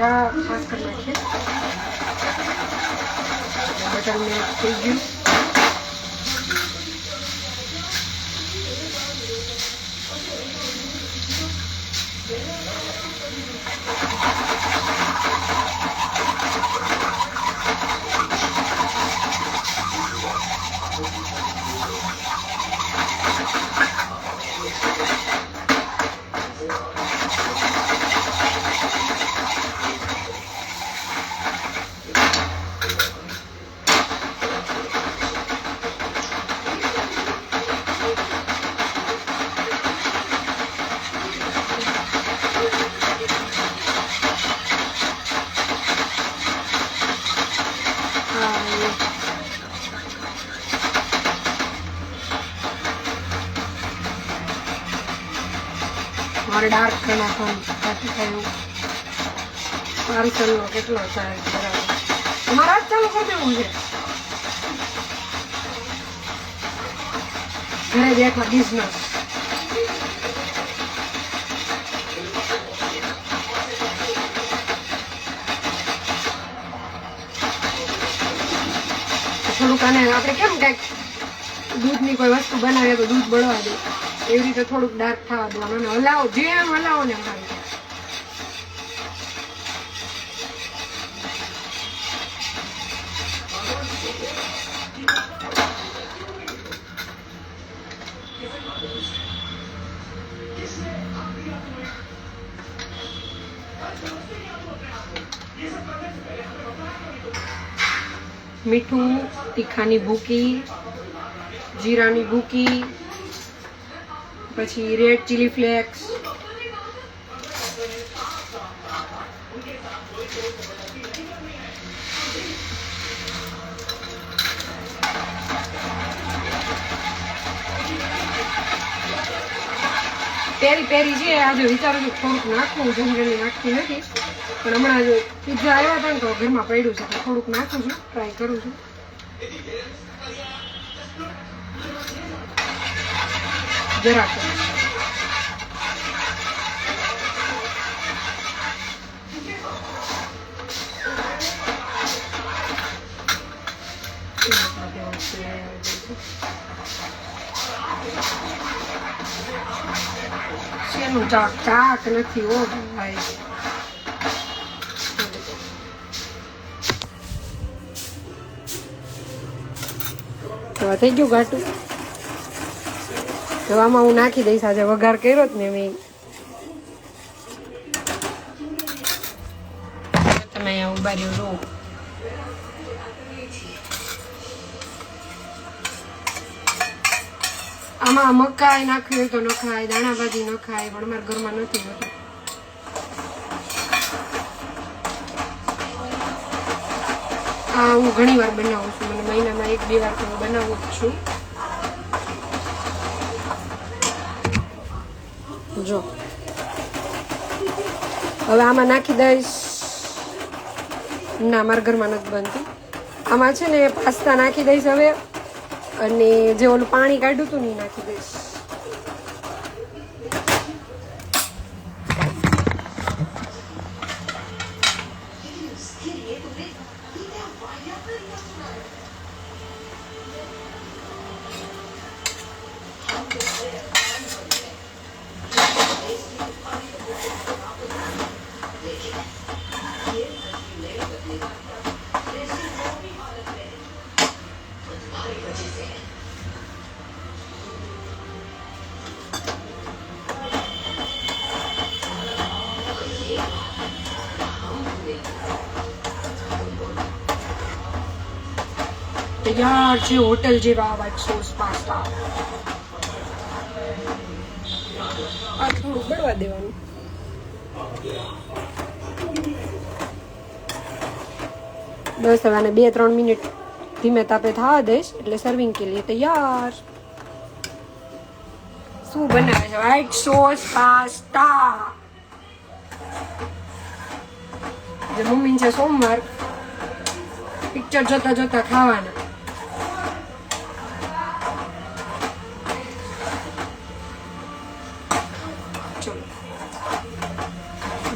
જરા પાસ કરી નાખીએ બટર મેલ્ટ થઈ ગયું હા એ મારે ડાર્ક કરી નાખવાનું બાકી થયું પાર્સલનો કેટલો ચાર્જ બરાબર. અમારા જ ચાલુ કરી દેવું છે. ઘરે બેઠા બિઝનેસ થોડુંક આને આપણે કેમ કંઈક દૂધની કોઈ વસ્તુ બનાવીએ તો દૂધ બળવા દે. એવી રીતે થોડુંક ડાર્ક થવા દેવાનું અને હલાવો જેમ હલાવો ને એમ મીઠું, તીખાની ભૂકી, જીરાની ભૂકી પછી રેડ ચીલી ફ્લેક્સ. પેરી પેરી છે આજે વિચારું છું, થોડુંક નાખવું જનરલી નાખતી નથી પણ હમણાં જો પીઝા આવ્યા હતા ને, તો ઘરમાં પડ્યું છે, તો થોડુંક નાખું છું ટ્રાય કરું છું. જરાક. શેનું ચાક ચાક નથી ઓ ભાઈ તો થઈ ગયું ઘાટું તો આમાં હું નાખી દઈશ આજે વઘાર કર્યો જ ને મેં. તમે અહીંયા ઊભા રો. આમાં મકાઈ નાખ્યું તો નખાય દાણા ભાજી નખાય પણ મારા ઘરમાં નથી હોતું. આ હું ઘણી વાર બનાવું છું. મને મહિનામાં એક બે વાર તો બનાવું જ છું. જો. હવે આમાં નાખી દઈશ. ના, મારા ઘરમાં નથી બનતી. આમાં છે ને પાસ્તા નાખી દઈશ હવે. અને જે ઓલું પાણી કાઢ્યું હતું ને નાખી દઈશ. તૈયાર છે હોટલ જેવા વ્હાઈટ સોસ પાસ્તા આ થોડું બળવા દેવાનું. બસ હવે બે ત્રણ મિનિટ ધીમે તાપે થવા દઈશ, એટલે સર્વિંગ કે લીએ તૈયાર. શું બનાવે છે? વ્હાઈટ સોસ પાસ્તા જે મમ્મી છે સોમવાર પિક્ચર જોતા જોતા ખાવાના.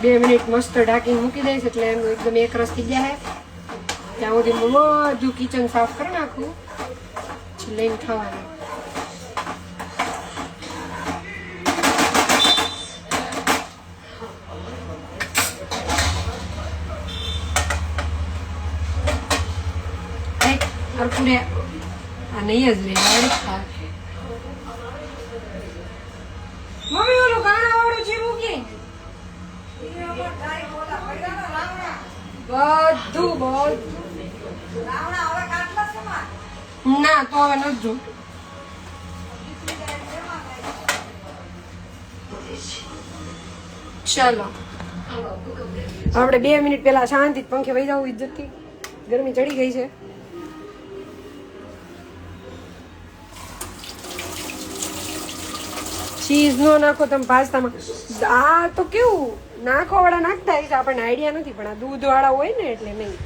બે મિનિટ મસ્ત ઢાંકીને મૂકી દઈશ એટલે એનું એકદમ એક રસ થઈ જાય ત્યાં સુધી હું બધું કિચન સાફ કરી નાખું. લઈને ખાવાનું. એક હરખું રે આ નહીં જ રે ના, તો હવે નથી જો ચલો. આપણે બે મિનિટ પહેલા શાંતિ પંખે વહી જવું ઇજ્જતથી ગરમી ચડી ગઈ છે. ચીઝ નો નાખો તમે પાસ્તામાં. આ તો કેવું? નાખો વાળા નાખતા હશે આપણને આઈડિયા નથી પણ આ દૂધ વાળા હોય ને એટલે નહીં.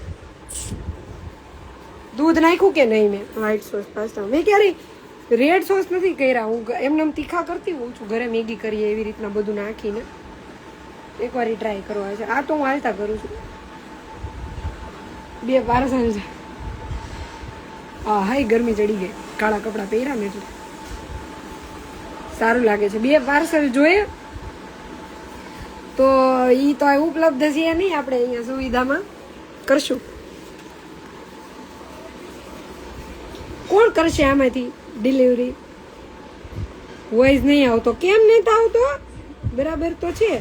દૂધ નાખ્યું કે નહીં મેં? વ્હાઈટ સોસ પાસ્તા મેં ક્યારે રેડ સોસ નથી કર્યા. હું એમને એમ તીખા કરતી હોઉં છું. ઘરે મેગી કરીએ એવી રીતના બધું નાખીને. એકવાર ટ્રાય કરવા છે. આ તો હું હાલતા કરું છું. બે પાર્સલ છે હા હાઈ ગરમી ચડી ગઈ. કાળા કપડાં પહેર્યા એટલે સારું લાગે છે. બે પાર્સલ જોઈએ. તો એ તો ઉપલબ્ધ છે નહીં આપણે અહીંયા સુવિધામાં. કરશું. કોણ કરશે આમાંથી ડિલિવરી વોઇસ નહીં આવતો. કેમ નહીં આવતો? બરાબર તો છે.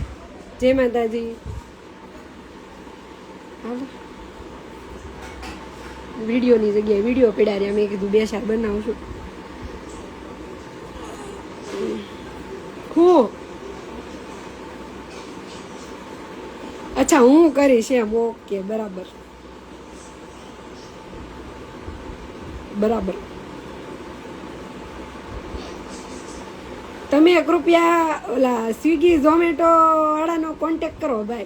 જય માતાજી. વિડીયોની જગ્યાએ વીડિયો પડ્યા રહ્યા. મેં કીધું બે ચાર બનાવું છું. હું? અચ્છા, હું કરીશ એમ. ઓકે, બરાબર. બરાબર. તમે કૃપયા ઓલા સ્વિગી ઝોમેટો વાળાનો કોન્ટેક કરો ભાઈ.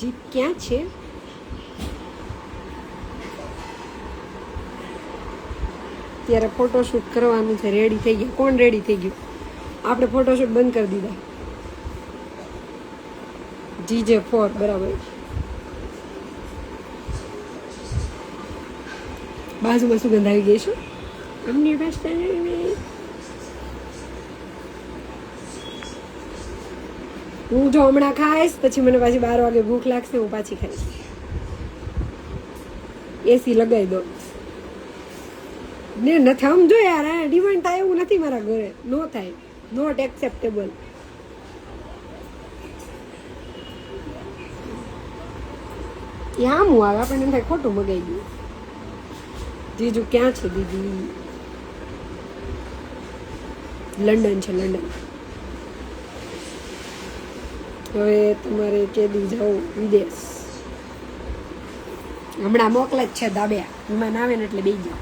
જીપ ક્યાં છે? ત્યારે ફોટોશૂટ કરવાનું છે રેડી થઈ ગયા. કોણ રેડી થઈ ગયું? આપણે ફોટોશૂટ બંધ કરી દીધા. જીજે ફોર બરાબર. બાજુમાં સુગંધ આવી ગઈ છે? અમને બેસ્ટ હું જો હમણાં ખાઈશ પછી મને પાછી બાર વાગે ભૂખ લાગશે હું પાછી ખાઈશ. એસી લગાવી દો. ને નથી સમજો યાર આ ડિમાન્ડ થાય એવું નથી મારા ઘરે. નો થાય. નોટ એક્સેપ્ટેબલ આમ હું આવે આપણને થાય ખોટું મગાઈ ગયું જીજુ ક્યાં છે દીદી? લંડન છે, લંડન. હવે તમારે કેદી જાઓ વિદેશ. હમણાં મોકલે જ છે દાબ્યા. વિમાન આવે ને એટલે બે જાઓ.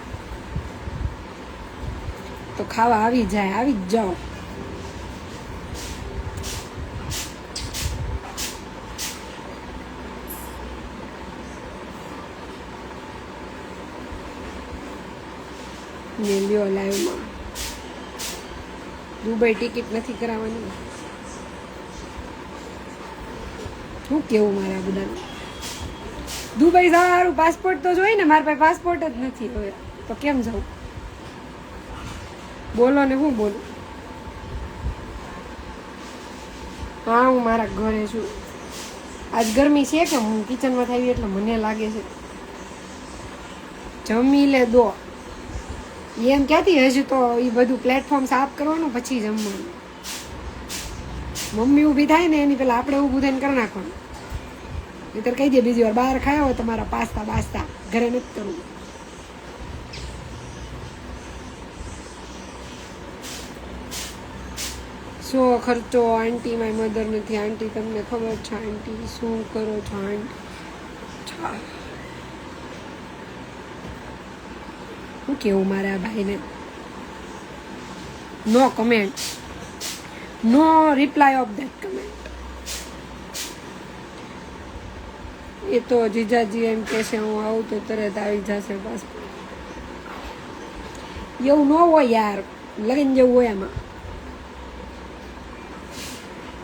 તો ખાવા આવી જાય, આવી જ જાઓ. ને લ્યો લાઈવમાં દુબઈ ટિકિટ નથી કરાવવાની. શું કેવું મારા બધાને? દુબઈ જવાનું પાસપોર્ટ તો જોઈએ ને, મારા પાસે પાસપોર્ટ જ નથી હવે. તો કેમ જવું? બોલો ને હું બોલું? હા, હું મારા ઘરે છું. આજ ગરમી છે કે હું કિચનમાં થઈ એટલે મને લાગે છે. જમી લે દો. એમ ક્યાંથી? હજુ તો એ બધું પ્લેટફોર્મ સાફ કરવાનું, પછી જમવાનું. મમ્મી ઊભી થાય ને, એની પેલા આપણે ઊભું થઈને કરી નાખવાનું. નહીતર કહી દે, બીજી વાર બહાર ખાયા હોય, તમારા પાસ્તા બાસ્તા ઘરે નથી કરવું. શું ખર્ચો? આંટી મારી મધર નથી. આંટી, તમને ખબર છે, આંટી, શું કરો છો, આંટી? શું કેવું મારા ભાઈને? No comment no reply of that comment એ તો જીજાજી એમ કે છે, હું આવું તો તરત આવી જશે બસ એવું ન હોય યાર, લગન જેવું હોય એમાં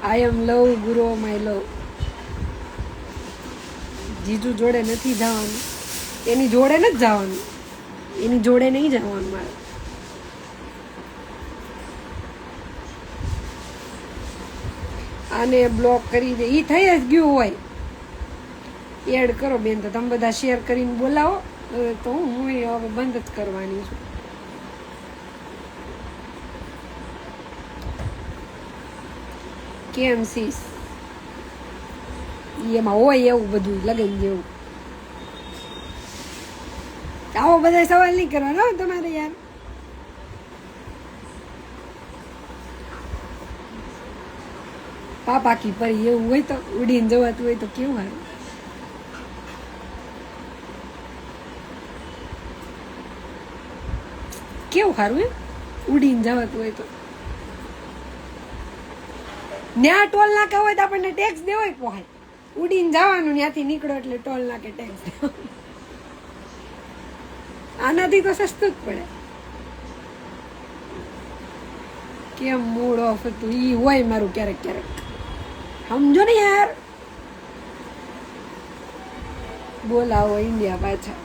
I am love guru my love જીજુ જોડે નથી જવાનું. એની જોડે નથી જવાનું. એની જોડે નહીં જવાનું મારે. આને બ્લોક કરી દે. એ થઈ જ ગયું હોય. એડ કરો બેન, તો તમે બધા શેર કરીને બોલાવો. તો હું હવે બંધ જ કરવાની છું. કેમ સીસ એમાં હોય એવું બધું, લગન જેવું. આવો બધા સવાલ નહીં કરવાનો તમારે યાર. પાપા કી પર એવું હોય તો ઉડીને જવાતું હોય તો કેવું હારું કેવું સારું એમ? ઉડીને જવાતું હોય તો. ન્યા ટોલ નાકા હોય તો આપણને ટેક્સ દેવો પોહાય. ઉડીને જવાનું ત્યાંથી નીકળો એટલે ટોલ નાકે ટેક્સ દેવો આનાથી તો સસ્તું જ પડે. કેમ મૂડ ઓફ હતું ઈ હોય મારું ક્યારેક ક્યારેક. સમજો ને યાર. બોલાવો ઇન્ડિયા પાછા.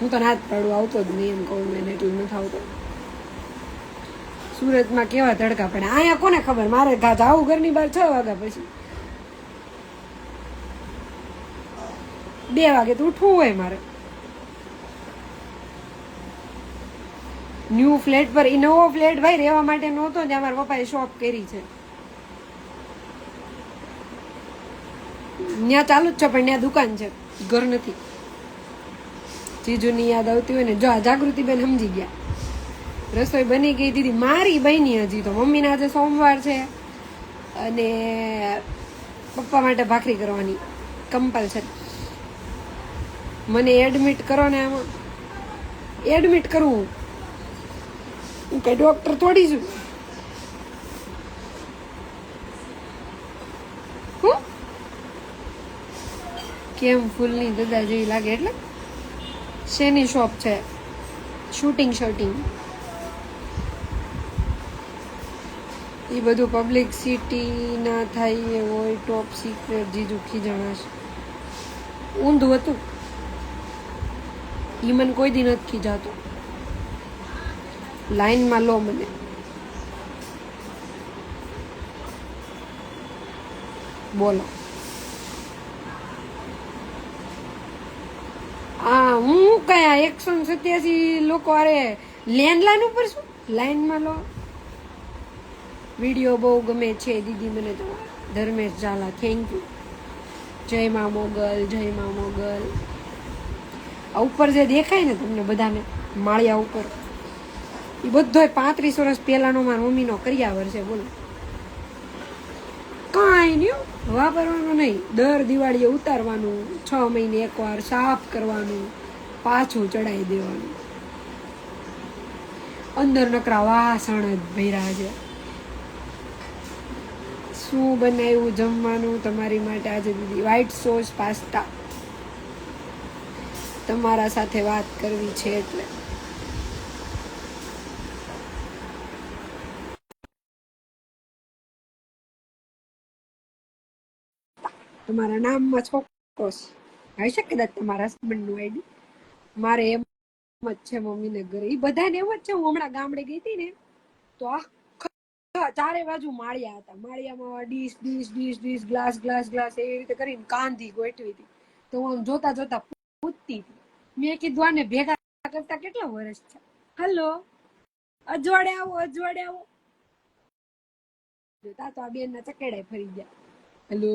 હું તો ના જ પાડું, આવતો જ નહીં એમ કહું મેં એટલું નથી આવતો. સુરતમાં કેવા તડકા પડે અહીંયા કોને ખબર? મારે જાવું ઘરની બહાર છ વાગ્યા પછી. બે વાગે તો ઉઠવું હોય મારે. ન્યૂ ફ્લેટ પર એ નવો ફ્લેટ ભાઈ રહેવા માટે નહોતો જ્યાં મારા પપ્પાએ શોપ કરી છે. ત્યાં ચાલુ જ છે, પણ ત્યાં દુકાન છે, ઘર નથી. જીજુની યાદ આવતી હોય ને, જો આ જાગૃતિબેન સમજી ગયા. રસોઈ બની ગઈ દીદી મારી બની હજી તો. મમ્મીના આજે સોમવાર છે અને પપ્પા માટે ભાખરી કરવાની. કમ્પલસરી મને એડમિટ કરો ને આમાં. એડમિટ કરવું હું કઈ ડોક્ટર થોડી છું. કેમ ફૂલની દદા જેવી લાગે એટલે? શેની શોપ છે? શૂટિંગ શૂટિંગ એ બધું પબ્લિક સિટી ના થાય એ હોય ટોપ સિક્રેટ જીજુ ખીજણાશ ઊંધું હતું. ઈ મને કોઈ દી નથી ખીજાતું. લાઈનમાં લો મને. બોલો. આ હું કયા એકસો સત્યાસી લોકો અરે લેન્ડલાઈન ઉપર શું? લાઈનમાં લો. વીડિયો બહુ ગમે છે દીદી મને તો. ધર્મેશ ઝાલા થેન્ક યુ જય મા મોગલ, જય મા મોગલ. આ ઉપર જે દેખાય ને તમને બધાને, માળિયા ઉપર એ બધોય પાંત્રીસ વર્ષ પહેલાનો મારા મમ્મીનો કર્યા વર્ષે, બોલો. કાંઈ નહીં. વાપરવાનું નહીં. દર દિવાળીએ ઉતારવાનું, છ મહિને એકવાર સાફ કરવાનું, પાછું ચડાવી દેવાનું. અંદર નકરા વાસણ જ ભર્યા છે. શું બનાવ્યું જમવાનું તમારી માટે આજે? દીદી વ્હાઈટ સોસ પાસ્તા તમારા સાથે વાત કરવી છે એટલે. તમારા નામમાં છોકરો છે હશે કદાચ તમારા હસબન્ડનું આઈડી મારે એમ જ છે મમ્મીને ઘરે એ બધાને એમ જ છે. હું હમણાં ગામડે ગઈ હતી ને, તો આખા ચારે બાજુ માળિયા હતા. માળિયામાં dish dish dish dish, glass glass glass એવી રીતે કરીને કાંધી ગોઠવી હતી. તો હું આમ જોતા જોતા પૂછતી હતી. મેં કીધું આને ભેગા કરતા કેટલા વર્ષ છે હલો અજવાડે આવો અજવાડે આવો. જોતા તો આ બેન ના ચકેડાય ફરી ગયા. હલો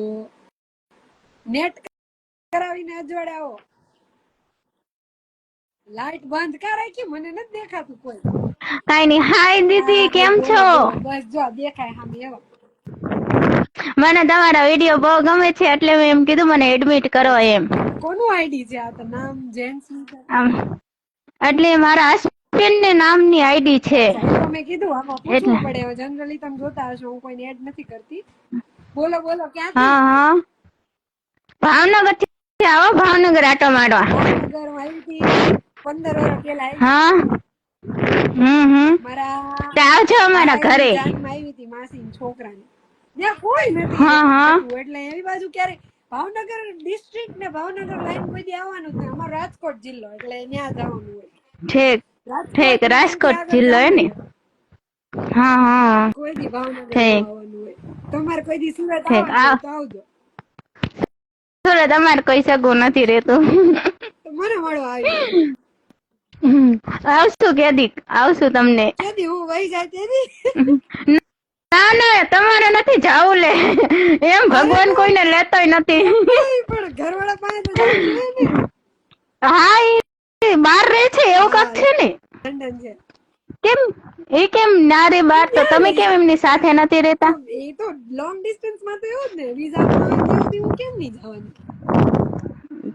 નેટ કરાવીને અજવાડે આવો. લાઈટ બંધ કરાય કે મને નથી દેખાતું કોઈ? કઈ નઈ હાય દીદી કેમ છો? બસ જો દેખાય હા એવા. મને તમારા વીડિયો બહુ ગમે છે એટલે મેં એમ કીધું મને એડમિટ કરો એમ. કોનું આઈડી છે આ તો? નામ જેન્ટ્સ એટલે મારા હસબન્ડ ને નામની આઈડી છે. તો મેં કીધું આમાં પૂછવું. પડે જનરલી તમે જોતા હશો હું કોઈને એડ નથી કરતી. બોલો બોલો ક્યાં હા હા. ભાવનગરથી આવો ભાવનગર આટો મારવા. ભાવનગર આવી પંદર વર્ષ પેલા હા. હમ હમ. મારા આવજો અમારા ઘરે. આવી હતી માસી છોકરાને. ત્યાં કોઈ નથી હા, હા. એટલે એવી બાજુ ક્યારે ભાવનગર ડિસ્ટ્રિક્ટ ને ભાવનગર લાઈન કોઈ આવવાનું છે અમારો રાજકોટ જિલ્લો એટલે ત્યાં જવાનું હોય. ઠીક ઠીક રાજકોટ જિલ્લો હે ને? હા હા. કોઈ દી ભાવનગર. આવવાનું હોય. તમારે કોઈ દી સુરત આવવાનું તો આવજો. સુરત અમારે કોઈ સગું નથી રહેતું. મને મળો આવી આવશું કેદી આવશું તમને. કેદી હું વહી જાય તેથી ના ના તમારે નથી જાવું લે. એમ ભગવાન કોઈને લેતોય નથી. પણ ઘરવાળા પાસે હા એ બહાર રહે છે એવું કાક છે ને. કેમ? એ કેમ ના રે બાર તો તમે કેમ એમની સાથે નથી રહેતા? એ તો લોંગ ડિસ્ટન્સમાં તો એવું જ ને વિઝા હું કેમ નહીં જવાની?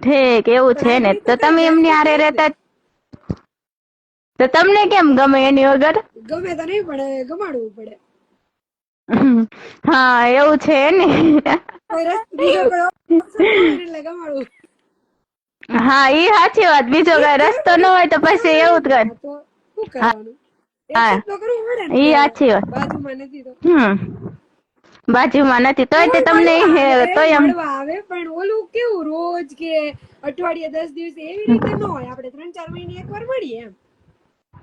ઠીક એવું છે ને. તો તમે એમની હારે રહેતા તો તમને કેમ ગમે એની વગર? ગમે તો નહીં પડે ગમાડવું પડે. હા એવું છે ને. હા ઈ સાચી વાત. બીજો કઈ રસ્તો ન હોય તો પછી એવું જ કર. ઈ સાચી વાત. બાજુમાં નથી હમ. બાજુમાં નથી. તોય તે તમને તોય એમ આવે પણ ઓલું કેવું રોજ કે અઠવાડિયે દસ દિવસે એવી રીતે ન હોય. આપણે ત્રણ ચાર મહિને એકવાર મળીએ એમ.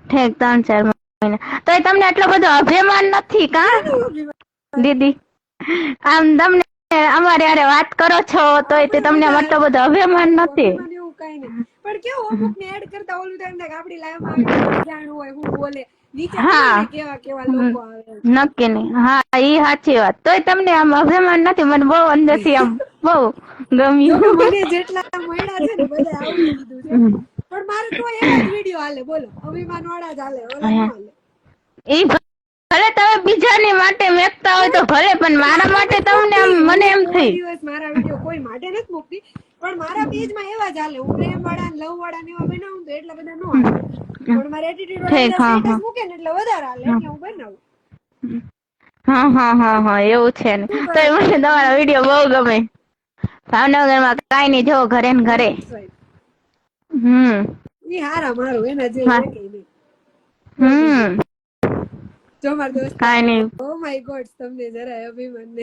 ઠીક ત્રણ ચાર તોય તમને આટલો બધો અભિમાન નથી કા? દીદી આમ તમને અમારે હારે વાત કરો છો તોય તે તમને આટલો બધો અભિમાન નથી. પણ કેવું અમુક ને એડ કરતા ઓલું ટાઈમ થાય કે લાઈફમાં જાણવું હોય હું બોલે. નક્કી નહીં. હા એ સાચી વાત. તોય તમને આમ અભિમાન નથી મને બહુ અંદરથી આમ બહુ ગમ્યું. જેટલા મળ્યા છે ને બધા છે. પણ મારે તો એક જ વીડિયો હાલે બોલો. અભિમાન વાળા જ હાલે ઈ ભલે તમે બીજાની માટે મેકતા હોય તો ભલે પણ મારા માટે તમને આમ મને એમ થઈ. દિવસ મારા વીડિયો કોઈ માટે નથી મૂકતી પણ મારા પેજમાં એવા જ હાલે. હું પ્રેમ વાળા લવ વાળા ને એવા બનાવું તો એટલા બધા નો હાલે. પણ મારે એટીટ્યુડ વાળા મૂકે ને એટલે વધારે હાલે એટલે હું બનાવું. હા હા હા હા એવું છે ને. તોય મને તમારા વીડિયો બહુ ગમે. ભાવનગરમાં કઈ નહીં જો ઘરે ને ઘરે. હમ. ઈ હારા મારું એના જે હમ. જો મારા દોસ્ત કાંઈ નહીં. ઓ માય ગોડ તમને જરાય અભિમાન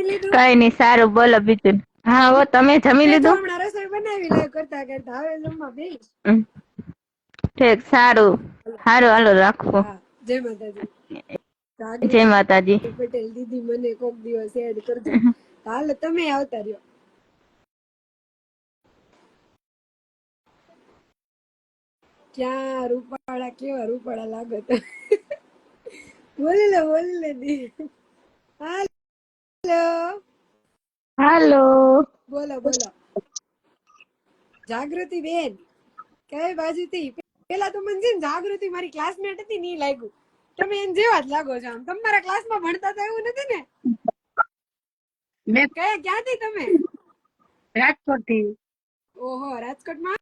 લીધું? કઈ નહીં સારું બોલો બીજું. હા હો તમે જમી લીધું? હમણાં રસોઈ બનાવી લે કરતા કરતા. હવે જમવા બેસ. ઠીક સારું. સારું હાલો રાખો. જય માતાજી. જય માતાજી. પટેલ દીદી મને કોક દિવસ એડ કરજો. હાલ તમે આવતા રહ્યો. ક્યાં રૂપાળા કેવા રૂપાળા લાગો તો બોલી લે બોલી લે દી. હાલો. હાલો. બોલો બોલો. જાગૃતિ બેન. કઈ બાજુથી? પેલા તો મને છે ને જાગૃતિ મારી ક્લાસમેટ હતી ની લાગ્યું. તમે એમ જેવા જ લાગો છો આમ. તમારા ક્લાસમાં ભણતા એવું નથી ને? મેં કયા ક્યાંથી તમે? રાજકોટથી ઓહો રાજકોટમાં?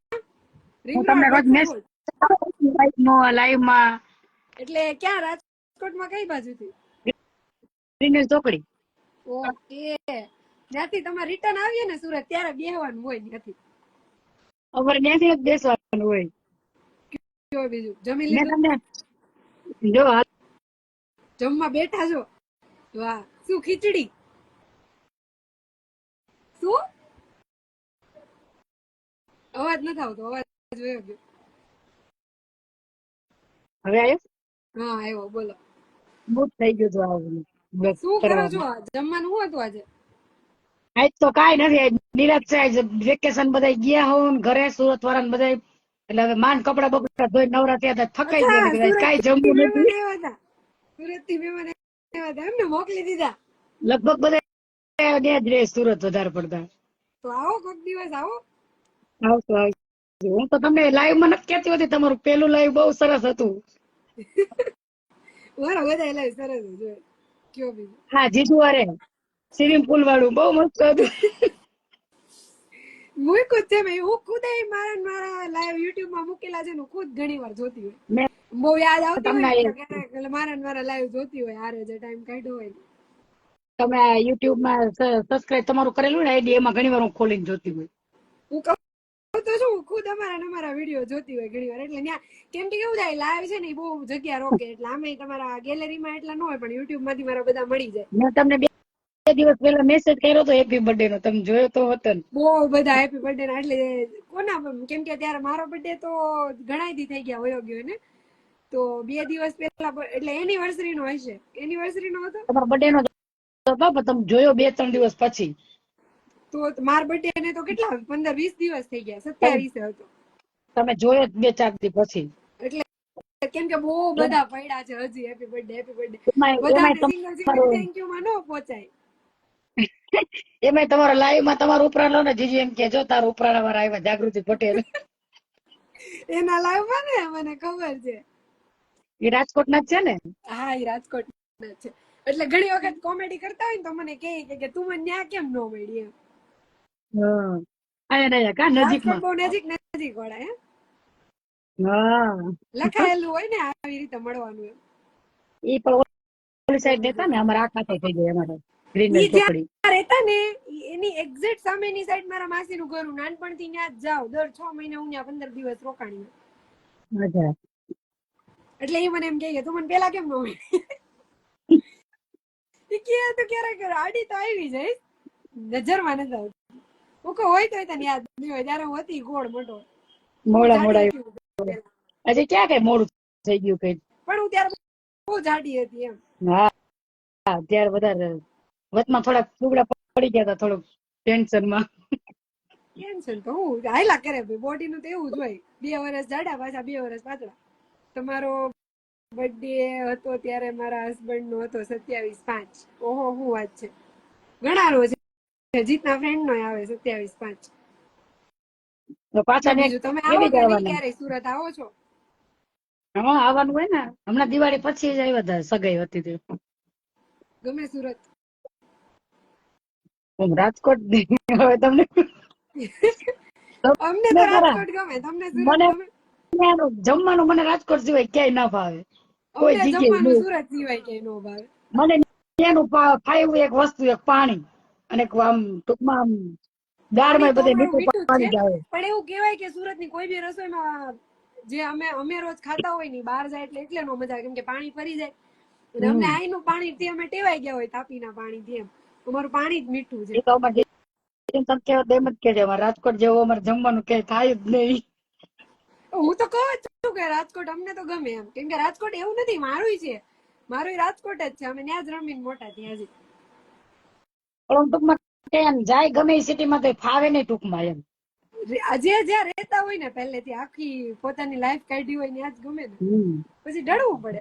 હું તમને રોજ મેસેજ નો લાઈવમાં એટલે ક્યાં રાજકોટમાં કઈ બાજુથી? રીનેશ ચોકડી ઓકે. જ્યાંથી તમારે રિટર્ન આવીએ ને સુરત ત્યારે બેહવાનું હોય ત્યાંથી. અમારે ત્યાંથી જ બેસવાનું હોય. કયો બીજું? જમી લીધું? જો જમવા બેઠા છો? વાહ શું ખીચડી? શું? અવાજ નથી આવતો અવાજ જોયો ગયો. હવે આવ્યો હા આવ્યો બોલો. બહુ થઈ ગયું હતું આવું શું કરો. છો જમવાનું શું હતું આજે? આજ તો કાઈ નથી નિરાજ છે વેકેશન બધા ગયા હોવ ઘરે સુરત વાળા બધા એટલે હવે માન કપડા બપડા ધોઈ નવરા થયા હતા થકાઈ ગયા કાંઈ જમવું નથી. આવ્યા હતા મહેમાન આવ્યા હતા એમને મોકલી દીધા. લગભગ બધા ત્યાં જ રે સુરત વધારે પડતા. તો આવો કોઈક દિવસ આવો. આવશો આવશો. હું તો તમને લાઈવમાં નથી કહેતી હોતી તમારું પેલું લાઈવ બહુ સરસ હતું. મારા બધા લાઈવ સરસ હા જીજુ અરે સ્વિમિંગ પુલ વાળું બહુ મસ્ત હતું. મૂક્યું ખુદ છે મેં હું ખુદ મારા મારા લાઈવ યુટ્યુબમાં મૂકેલા છે હું ખુદ ઘણી વાર જોતી હોય. બહુ યાદ આવતી હોય એ- મારા મારા લાઈવ જોતી હોય હારે જે ટાઈમ કાઢ્યો હોય તમે યુટ્યુબમાં સબસ્ક્રાઇબ તમારું કરેલું ને આઈડી એમાં ઘણી વાર હું ખોલીને જોતી હોય. હું કહું તો છું ખુદ અમારા ને અમારા વીડિયો જોતી હોય ઘણી વાર. એટલે ત્યાં કેમ કે કેવું થાય લાઈવ છે ને બહુ જગ્યા રોકે. એટલે આમે તમારા ગેલેરીમાં એટલા ન હોય પણ યુટ્યુબમાંથી મારા બધા મળી જાય. તમને બે દિવસ પહેલા મેસેજ કર્યો તો હેપી બર્થડે નો. તમે જોયો તો હતો ને. બહુ બધા હેપી બર્થડે ના. એટલે કોના કેમ કે ત્યારે મારો બર્થડે તો ઘણા દી થઈ ગયા વયો ગયો ને. તો બે દિવસ પહેલા એટલે એનિવર્સરી નો હશે. એનિવર્સરી નો હતો? તમારો બર્થડે નો હતો પણ તમે જોયો બે ત્રણ દિવસ પછી. તો માર બર્થડે ને તો કેટલા? પંદર વીસ દિવસ થઈ ગયા. સત્યાવીસે હતો. તમે જોયો બે ચાર દિવસ પછી. એટલે કેમ કે બહુ બધા પડ્યા છે હજી. હેપી બર્થડે હેપી બર્થડે બધા થેન્ક યુ માં ન પહોંચાય. એમાંય તમારો લાઈવમાં તમારો ઉપરાણો ને જીજી એમ કે જો તારું ઉપરાણા વાળા આવ્યા જાગૃતિ પટેલ. એના લાઈવમાં ને? મને ખબર છે. એ રાજકોટ ના છે ને? હા એ રાજકોટ ના છે. એટલે ઘણી વખત કોમેડી કરતા હોય ને તો મને કહે કે- તું મને ન્યા કેમ નો મળી? એમ. હા. ને કા નજીકમાં બહુ નજીક નજીક વાળા હે. હા લખાયેલું હોય ને આવી રીતે મળવાનું એમ. એ પણ ઓલી સાઈડ દેતા ને અમારા આખા થઈ જાય અમારે. રહેતા ને એની એક્ઝેક્ટ સામેની સાઈડ મારા માસીનું ઘર હું નાનપણથી ત્યાં જ જાઉં. દર છ મહિને હું ત્યાં પંદર દિવસ રોકાણી એટલે એ મને એમ કહે તું મને પેલા કેમ ન મળી? તો ક્યારેક આડી તો આવી જાય નજરમાં નથી આવતી. હું કહું હોય તો તને યાદ નહીં હોય. ત્યારે હું હતી ગોળ મોટો. મોડા ક્યાં કઈ મોડું થઈ ગયું કઈ? પણ હું ત્યારે બહુ જાડી હતી એમ. હા, ત્યારે વધારે વચમાં થોડાક ટુકડા પડી ગયા હતા થોડુંક ટેન્શનમાં. ટેન્શન તો હું હાયલા કરે ભાઈ બોડી નું તો એવું જ હોય. બે વર્ષ જાડા પાછા બે વર્ષ પાતળા તમારો બર્થડે હતો ત્યારે મારા હસબન્ડ નો હતો સત્યાવીસ પાંચ. ઓહો હું વાત છે. ઘણા છે જીતના ફ્રેન્ડ નો આવે સત્યાવીસ પાંચ. તો પાછા તમે આવો? ક્યારે સુરત આવો છો? હા આવવાનું હોય ને. હમણાં દિવાળી પછી જ આવ્યા હતા સગાઈ હતી તે. ગમે સુરત. હું રાજકોટ હવે તમને અમને તો. રાજકોટ ગમે તમને મને- જમવાનું મને રાજકોટ સિવાય ક્યાંય ના ભાવે. કોઈ અમને જગ્યાએ સુરત સિવાય ક્યાંય નો ભાવે. મને ત્યાંનું પા- એક વસ્તુ એક પાણી. અને આમ ટૂંકમાં આમ દાળમાં બધે મીઠું પાણી. આવે. પણ એવું કહેવાય કે સુરતની કોઈ બી રસોઈમાં જે અમે અમે રોજ ખાતા હોય ને બહાર જાય એટલે એટલે નો મજા કેમ કે પાણી ફરી જાય. અને અમને આઈનું પાણી થી અમે ટેવાઈ ગયા હોય તાપીના પાણી થી એમ અમારું પાણી જ મીઠું છે. તો અમારે જ રાજકોટ જેવું અમારે જમવાનું કે થાય જ નહીં. હું તો કહું છું કે રાજકોટ અમને તો ગમે એમ. કેમ કે રાજકોટ એવું નથી મારું છે. મારું રાજકોટ જ છે. અમે ત્યાં જ રમીને મોટા થયા હજી પણ ટૂંકમાં એમ જાય ગમે સિટીમાં તો ફાવે નહીં ટૂંકમાં એમ. જે જ્યાં રહેતા હોય ને પહેલેથી આખી પોતાની લાઈફ કાઢી હોય ત્યાં જ ગમે ને. પછી ડરવું પડે.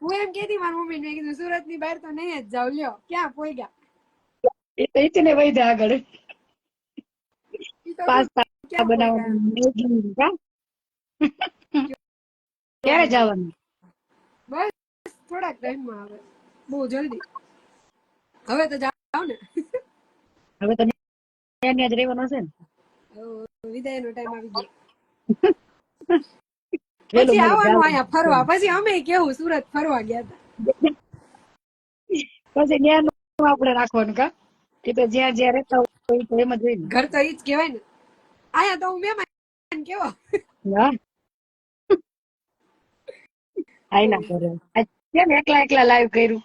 હું એમ કેતી મારી મમ્મી કીધું સુરતની બહાર તો નહીં જ જાવ લ્યો ક્યાં પોઈ ગયા એ તો ઈથી ને આગળ. પાસ્તા ક્યાં પોઈ ગયા? બનાવવાનું ક્યારે જવાનું? બસ થોડાક ટાઈમમાં આવે. બહુ જલ્દી. હવે તો જાવ ને. હવે તો ત્યાં જ રહેવાનું છે ને. વિદાય વિદાયનો ટાઈમ આવી ગયો. પછી આવવાનું. અહીંયા ફરવા. પછી અમે કેવું સુરત ફરવા ગયા હતા. પછી જ્ઞાન આપણે રાખવાનું કા? એ તો જ્યાં જ્યાં રહેતા હોય તો એમ જ હોય ઘર તો ઈ જ કહેવાય ને. આયા તો હું મહેમાન કેવો? આઈ ના કરે કેમ એકલા એકલા લાઈવ કર્યું.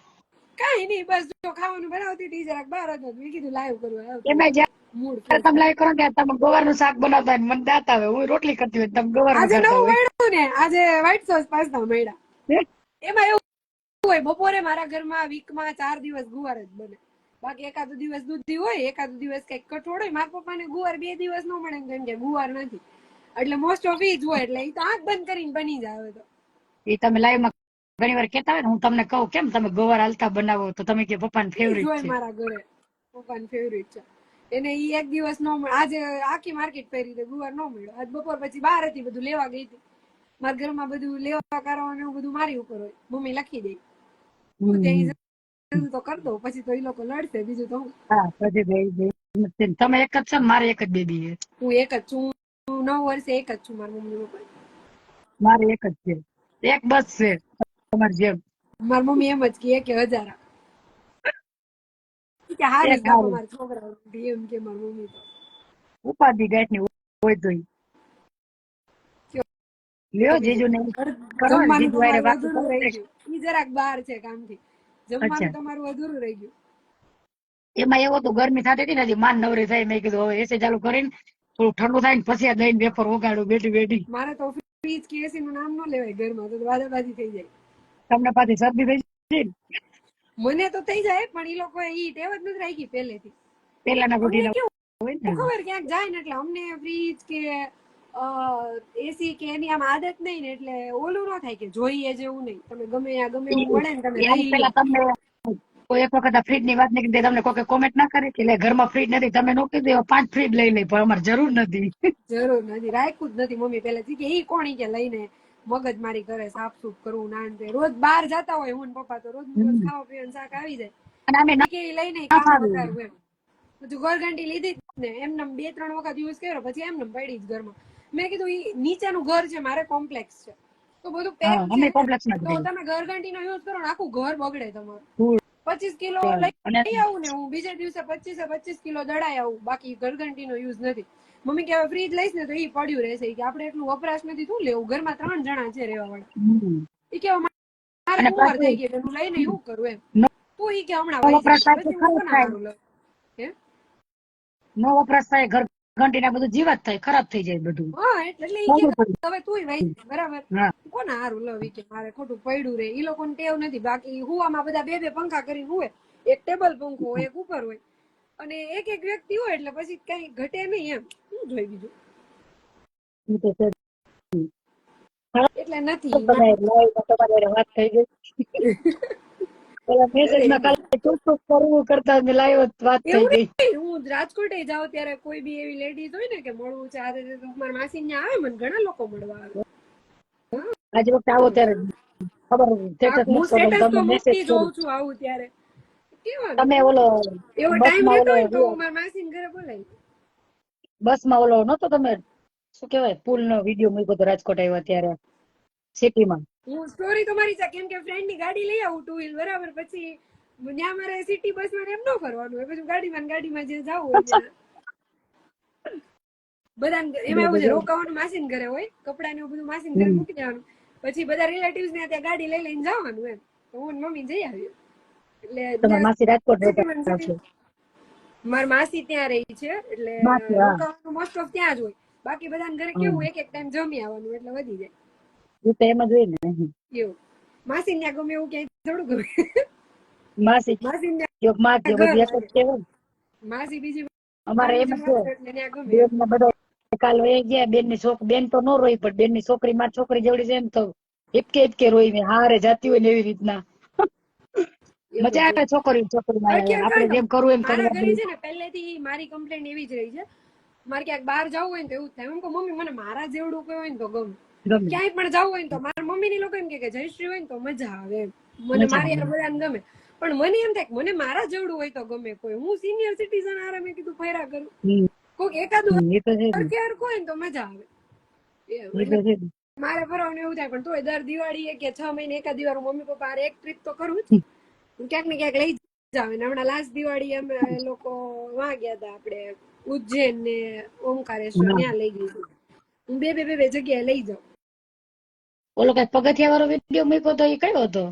કાંઈ નહીં બસ જો ખાવાનું બનાવતી હતી જરાક બહાર જ મેં કીધું લાઈવ કરવા એમાં જ્યારે મૂડ તમે લાઈવ કરો ને તમે ગોવારનું શાક બનાવતા હોય મને દાંત આવે હું રોટલી કરતી હોય તમે ગોવારનું આજે નવું મળ્યું ને આજે વ્હાઈટ સોસ પાસ્તા મળ્યા. એમાં એવું હોય બપોરે મારા ઘરમાં વીકમાં ચાર દિવસ ગુવાર જ બને. બાકી એકાદો દિવસ દૂધી હોય એકાદો દિવસ કંઈક કઠોળ હોય મારા પપ્પાને ગુવાર બે દિવસ નો મળે કેમ કે ગુવાર નથી. એટલે મોસ્ટ ઓફ ઈ જ હોય એટલે ઈ તો આંખ બંધ કરીને બની જાય આવે તો. એ તમે લાઈવમાં ઘણી વાર કેતા હોય ને હું તમને કહું કેમ તમે ગોવાર હાલતા બનાવો તો તમે કે પપ્પા ફેવરિટ છે. મારા ઘરે પપ્પા ફેવરિટ છે. એને ઈ એક દિવસ નો આજે આખી માર્કેટ પહેરી દે ગુવાર નો મળ્યો. આજ બપોર પછી બહાર હતી બધું લેવા ગઈ હતી. મારા ઘરમાં બધું લેવા કરવાનું એવું બધું મારી ઉપર હોય. મમ્મી લખી દે. હું ત્યાં તો કર દઉં પછી તો ઈ લોકો લડશે બીજું તો હા. પછી તમે એક જ છો મારે એક જ બેબી છે. હું એક જ છું. હું નવ વર્ષે એક જ છું મારા મમ્મી પપ્પા મારે એક જ છે. એક બસ છે. તમારી જેમ. મારી મમ્મી એમ જ કે કે હજારા. કે હારે એક મારા છોકરા એમ કે મારી મમ્મી ઉપાધિ ગાંઠની હોય તો લ્યો જીજુ ને જમવાનું તમારું વાતો અધૂરું કરો રહી ગયું. ઈ જરાક બહાર છે કામથી. જમવાનું. તમારું અધૂરું રહી ગયું. એમાં એવો તો ગરમી થતી હતી ને હજી માન નવરી થાય. મેં કીધું હવે એસી ચાલુ કરીને થોડું ઠંડુ થાય ને પછી આ દહીં વેફર ઓગાડું બેઠી બેઠી. મારે તો ફ્રીજ કે એસી નું નામ ન લેવાય ઘરમાં તો વાદાબાદી થઈ જાય. તમને પાછી શરદી થઈ જાય મને તો થઈ જાય પણ એ લોકો ઈ ટેવ જ નથી રાખી પહેલેથી. પહેલાના ને? ખબર ક્યાંક જાય ને એટલે અમને ફ્રીજ કે એસી કે એની આમ આદત નહીં ને એટલે ઓલું ન થાય કે જોઈએ જેવું નહીં તમે ગમે આ ગમે એવું મળે ને તમે પેલા તમને કોઈ એક વખત ફ્રીજની વાત નહીં કીધી તમને કોઈ કોમેન્ટ ના કરે કે ઘરમાં ફ્રીજ નથી તમે નો દેવા એવા પાંચ ફ્રીજ લઈ લે પણ અમારે જરૂર નથી. જરૂર નથી રાખ્યું જ નથી મમ્મી પેલા કે એ કોણી કે લઈને મગજ મારી ઘરે સાફ સૂફ કરવું ના ને તે. રોજ બહાર જતા હોય હું ને પપ્પા તો રોજ રોજ ખાવા પીવાનું શાક આવી જાય. કે લઈને કામ એમ. બધું ઘરઘંટી લીધી ને એમને બે ત્રણ વખત યુઝ કર્યો પછી એમને પડી જ ઘરમાં. મેં કીધું ઈ નીચેનું ઘર છે મારે કોમ્પ્લેક્સ છે. તો બધું પેક તો. તમે ઘરઘંટીનો યુઝ કરો ને આખું ઘર બગડે તમારું. પચીસ કિલો લઈ આવું ને હું બીજા દિવસે પચીસે પચીસ કિલો દડાઈ આવું. બાકી ઘરઘંટીનો યુઝ નથી. મમ્મી કે ફ્રીજ લઈશ ને તો ઈ પડ્યું રહેશે. કે આપણે એટલું વપરાશ નથી. શું લેવું? ઘરમાં ત્રણ જણા છે રહેવા વાળા. એ કે મારે ઉંમર થઈ ગઈ. હું લઈને શું કરું એમ? તું ઈ કે હમણાં ન નો વપરાશ થાય ઘર ઘંટી ના બધું જીવાત થાય ખરાબ થઈ જાય બધું. હા એટલે. હવે તું બરાબર? કોને હારું લવ કે મારે ખોટું પડ્યું રે? ઈ લોકોને ટેવ નથી. બાકી હુવામાં બધા બે બે પંખા કરી હુએ એક ટેબલ પંખો હોય એક ઉપર હોય. અને એક એક વ્યક્તિ હોય એટલે પછી કઈ ઘટે નહીં એમ. શું જોઈ બીજું. એટલે નથી. વાત થઈ ગઈ હું રાજકોટે જાઉં ત્યારે કોઈ બી એવી લેડીઝ હોય ને કે મળવું છે આજે મારા માસી ને આવે મને ઘણા લોકો મળવા આવે. આજે વખતે આવો ત્યારે ખબર હું સ્ટેટસ તો જોઉં છું આવું ત્યારે. તમે ઓલો એવો ટાઈમ બસમાં રહેતો હોય ને તો ઓલો મારા માસી ઘરે બોલાવી બસમાં ઓલો નતો તમે શું કેવાય પુલ નો વીડિયો મૂક્યો તો રાજકોટ આવ્યા ત્યારે સિટીમાં. હું સ્ટોરી તો મારી છે કેમ કે ફ્રેન્ડની ગાડી લઈ આવું ટુ વ્હીલ બરાબર? પછી ત્યાં મારે સિટી બસમાં એમ ન ફરવાનું હોય પછી ગાડીમાં ગાડીમાં જે જવું હોય બધા એમાં એવું છે રોકાવાનું માસીન ઘરે હોય કપડા ને એવું બધું માસીન ઘરે મૂકી દેવાનું. પછી બધા રિલેટિવ્સ ને ત્યાં ગાડી લઈ લઈને જવાનું એમ. તો હું મમ્મી જઈ આવ્યો એટલે તમારા માસી રાજકોટ રહેતા છે. મારી માસી ત્યાં રહી છે એટલે રોકાવાનું મોસ્ટ ઓફ ત્યાં જ હોય. બાકી બધાને ઘરે કેવું એક એક ટાઈમ જમી આવવાનું એટલે વધી જાય. એ તો એમ જ હોય ને એવું. માસી ને ગમે એવું ક્યાંય થોડું ગમે. માસી? માસી ને યોગમાં જે બધી એક જ કહેવાય માસી બીજી અમારે એમ છે એટલે ત્યાં ગમે. બેન ને બધા કાલ વહી ગયા બેનની છોકરી બેન તો નો રોઈ પણ બેનની છોકરી મારી છોકરી જેવડી છે એમ તો હિપકે હિપકે રોઈ ને હારે જાતી હોય ને એવી રીતના. મજા આવે છોકરી છોકરી આપણે જેમ કરવું એમ કરવા છે ને પહેલેથી મારી કમ્પ્લેન એવી જ રહી છે. મારે ક્યાંક બહાર જવું હોય ને તો એવું થાય. એમ કે મમ્મી મને મારા જેવડું કોઈ હોય ને તો ગમે. ક્યાંય પણ જવું હોય ને તો મારા મમ્મી ની લોકો એમ કે જયશ્રી હોય ને તો મજા આવે. મને મારી હારે બધાને ગમે. પણ મને એમ થાય કે મને મારા જેવડું હોય તો ગમે કોઈ. હું સિનિયર સિટીઝન આરામે કીધું ફેરા કરું. કોઈક એકાદું છે જ ને. તો મજા આવે. મારે ફરવાનું એવું થાય પણ તોય દર દિવાળી કે છ મહિને એકાદ વાર મમ્મી પપ્પા એક ટ્રીપ તો કરું જ. હું ક્યાંક ને ક્યાંક લઈ જાવ ને હમણાં લાસ્ટ દિવાળી અમે લોકો વાં ગયા હતા આપણે ઉજ્જૈન ને ઓમકારેશ્વર ત્યાં લઈ ગઈ. હું બે બે બે બે જગ્યાએ લઈ જાઉં. ઓલો કઈ પગથિયા વાળો વીડિયો મૂક્યો તો એ કયો હતો?